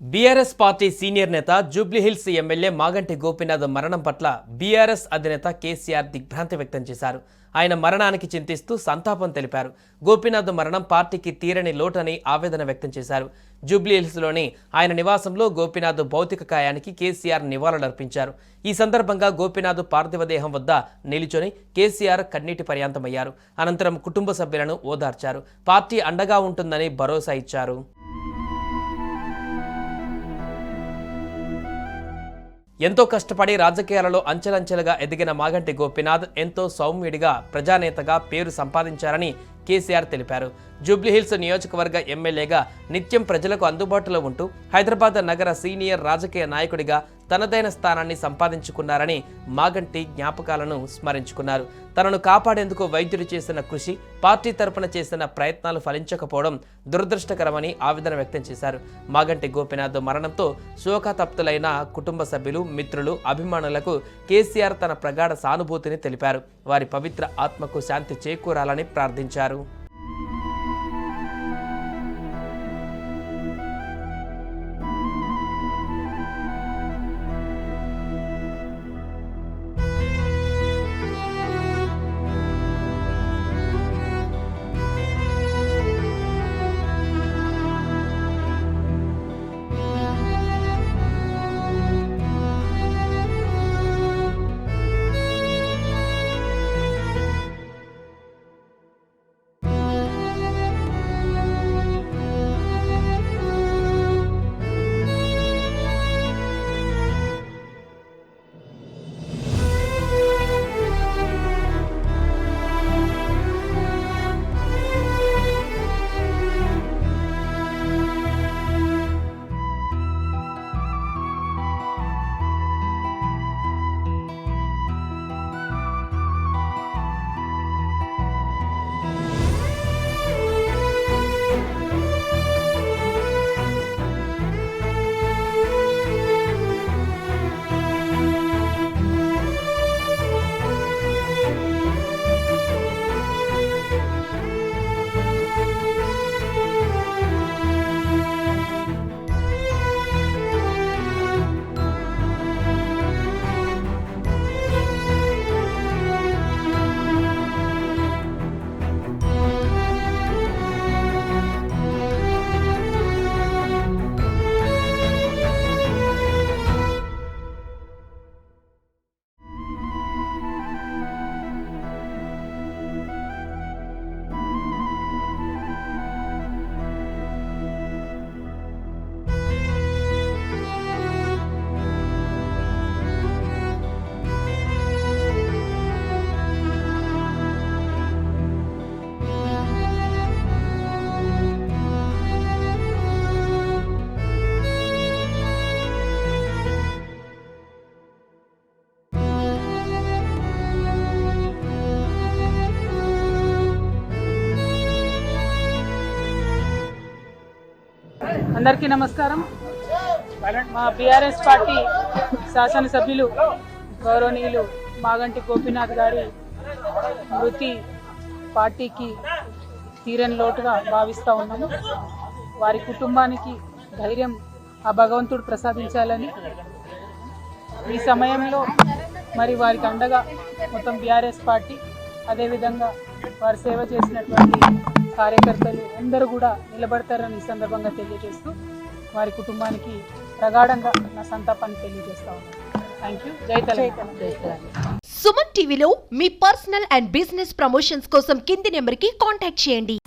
BRS party senior నేత Jubilee Hills MLA Maganti Gopinath మరణం పట్ల బీఆర్ఎస్ అధినేత కేసీఆర్ దిగ్భ్రాంతి వ్యక్తం చేశారు. ఆయన మరణానికి చింతిస్తూ సంతాపం తెలిపారు. గోపీనాథ్ మరణం పార్టీకి తీరని లోటని ఆవేదన వ్యక్తం చేశారు. జూబ్లీహిల్స్లోని ఆయన నివాసంలో గోపీనాథ్ భౌతిక కాయానికి కేసీఆర్ నివాళులర్పించారు. ఈ సందర్భంగా గోపీనాథ్ పార్థివ దేహం వద్ద నిలుచొని కేసీఆర్ కన్నీటి పర్యాంతమయ్యారు. అనంతరం కుటుంబ సభ్యులను ఓదార్చారు. పార్టీ అండగా ఉంటుందని భరోసా ఇచ్చారు. ఎంతో కష్టపడి రాజకీయాలలో అంచెలంచెలుగా ఎదిగిన మాగంటి గోపీనాథ్ ఎంతో సౌమ్యుడిగా ప్రజానేతగా పేరు సంపాదించారని కేసీఆర్ తెలిపారు. జూబ్లీహిల్స్ నియోజకవర్గ ఎమ్మెల్యేగా నిత్యం ప్రజలకు అందుబాటులో ఉంటూ హైదరాబాద్ నగర సీనియర్ రాజకీయ నాయకుడిగా తనదైన స్థానాన్ని సంపాదించుకున్నారని మాగంటి జ్ఞాపకాలను స్మరించుకున్నారు. తనను కాపాడేందుకు వైద్యులు చేసిన కృషి పార్టీ తరపున చేసిన ప్రయత్నాలు ఫలించకపోవడం దురదృష్టకరమని ఆవేదన వ్యక్తం చేశారు. మాగంటి గోపినాథ్ మరణంతో శోకతప్తులైన కుటుంబ సభ్యులు మిత్రులు అభిమానులకు కేసీఆర్ తన ప్రగాఢ సానుభూతిని తెలిపారు. వారి పవిత్ర ఆత్మకు శాంతి చేకూరాలని ప్రార్థించారు. అందరికీ నమస్కారం. మా బీఆర్ఎస్ పార్టీ శాసనసభ్యులు గౌరవనీయులు మాగంటి గోపీనాథ్ గారి మృతి పార్టీకి తీరని లోటుగా భావిస్తూ ఉన్నాము. వారి కుటుంబానికి ధైర్యం ఆ భగవంతుడు ప్రసాదించాలని ఈ సమయంలో మరి వారికి అండగా మొత్తం బీఆర్ఎస్ పార్టీ అదేవిధంగా వారు సేవ చేసినటువంటి కార్యకర్తలు అందరూ కూడా నిలబడతారని ఈ సందర్భంగా తెలియజేస్తూ వారి కుటుంబానికి ప్రగాఢంగా నా సంతాపాన్ని తెలియజేస్తా ఉన్నాను. థ్యాంక్ యూ జై తెలంగాణ. సుమన్ టీవీలో మీ పర్సనల్ అండ్ బిజినెస్ ప్రమోషన్స్ కోసం కింది నెంబర్కి కాంటాక్ట్ చేయండి.